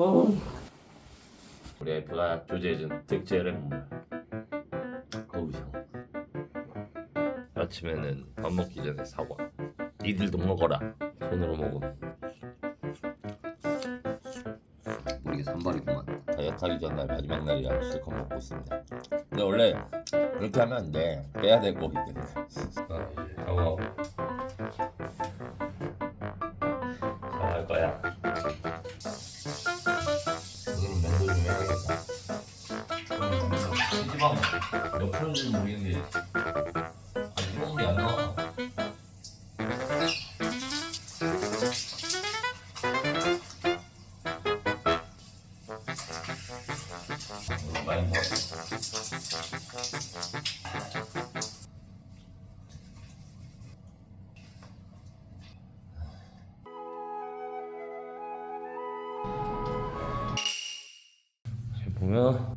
어. 우리 와이프가 조제해준 특제 햄물 어우 형 아침에는 밥 먹기 전에 사과. 니들도 먹어라. 손으로 먹어. 우리 산발이구만 다이어트 하기 전날 마지막 날이라 실컷 먹고 있습니다. 근데 원래 그렇게 하면 안돼. 빼야 될 거기 때문에. 어. 이지방 몇 프로인지 모르겠는데 아직 먹물이 안 나와. 어, 보면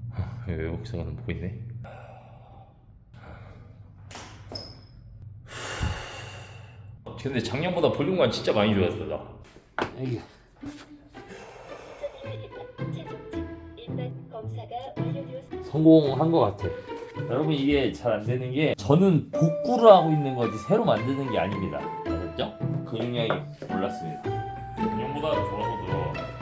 외국 사관은 보고 있네. 근데 작년보다 볼륨감 진짜 많이 좋았어 나. 완료되었습니다. 성공한 것 같아. 여러분 이게 잘 안 되는 게 저는 복구를 하고 있는 거지 새로 만드는 게 아닙니다. 아셨죠? 근육량이 올랐습니다. 작년보다 좋아서 들어.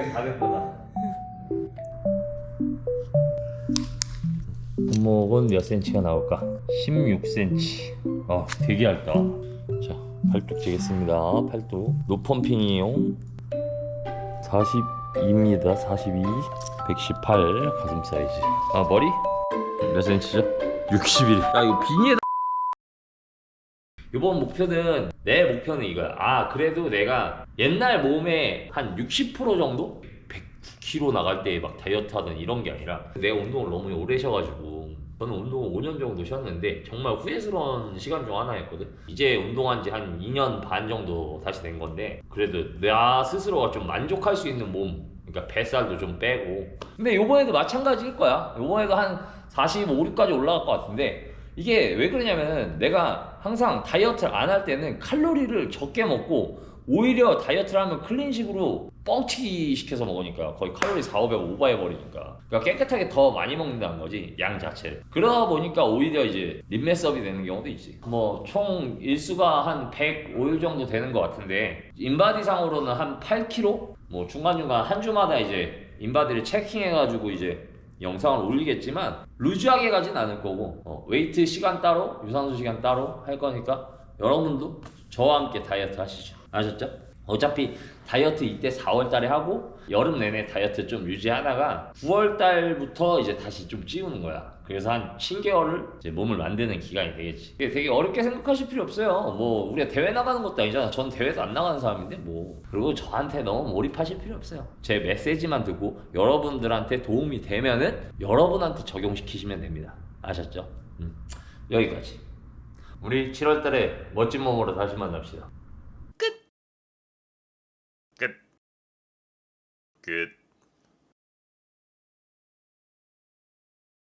이제 광대 다 됐다 나. 손목은 몇 센치가 나올까? 16cm. 아, 되게 얇다. 자, 팔뚝 재겠습니다. 팔뚝. 노펌핑이용 42입니다. 42, 118 가슴 사이즈. 아, 머리? 몇 센치죠? 61. 야, 이거 비니에 이번 목표는 내 목표는 이거야. 아 그래도 내가 옛날 몸에 한 60% 정도 109kg 나갈 때 막 다이어트 하던 이런 게 아니라 내가 운동을 너무 오래 쉬어가지고 저는 운동을 5년 정도 쉬었는데 정말 후회스러운 시간 중 하나였거든. 이제 운동한 지 한 2년 반 정도 다시 된 건데 그래도 나 스스로가 좀 만족할 수 있는 몸 그러니까 뱃살도 좀 빼고 근데 요번에도 마찬가지일 거야. 요번에도 한 45, 6까지 올라갈 것 같은데 이게 왜 그러냐면은 내가 항상 다이어트를 안 할 때는 칼로리를 적게 먹고 오히려 다이어트를 하면 클린식으로 뻥튀기 시켜서 먹으니까 거의 칼로리 4, 500 오버해버리니까. 그러니까 깨끗하게 더 많이 먹는다는 거지 양 자체를. 그러다 보니까 오히려 이제 림메스업이 되는 경우도 있지. 뭐 총 일수가 한 105일 정도 되는 것 같은데 인바디상으로는 한 8kg 뭐 중간중간 한 주마다 이제 인바디를 체킹해가지고 이제 영상을 올리겠지만 루즈하게 가진 않을 거고 어, 웨이트 시간 따로 유산소 시간 따로 할 거니까 여러분도 저와 함께 다이어트 하시죠 아셨죠? 어차피 다이어트 이때 4월 달에 하고 여름 내내 다이어트 좀 유지하다가 9월 달부터 이제 다시 좀 찌우는 거야 그래서 한 10개월을 이제 몸을 만드는 기간이 되겠지. 이게 되게 어렵게 생각하실 필요 없어요. 뭐 우리가 대회 나가는 것도 아니잖아. 전 대회도 안 나가는 사람인데 뭐. 그리고 저한테 너무 몰입하실 필요 없어요. 제 메시지만 듣고 여러분들한테 도움이 되면은 여러분한테 적용시키시면 됩니다. 아셨죠? 음. 여기까지. 우리 7월 달에 멋진 몸으로 다시 만납시다. 끝.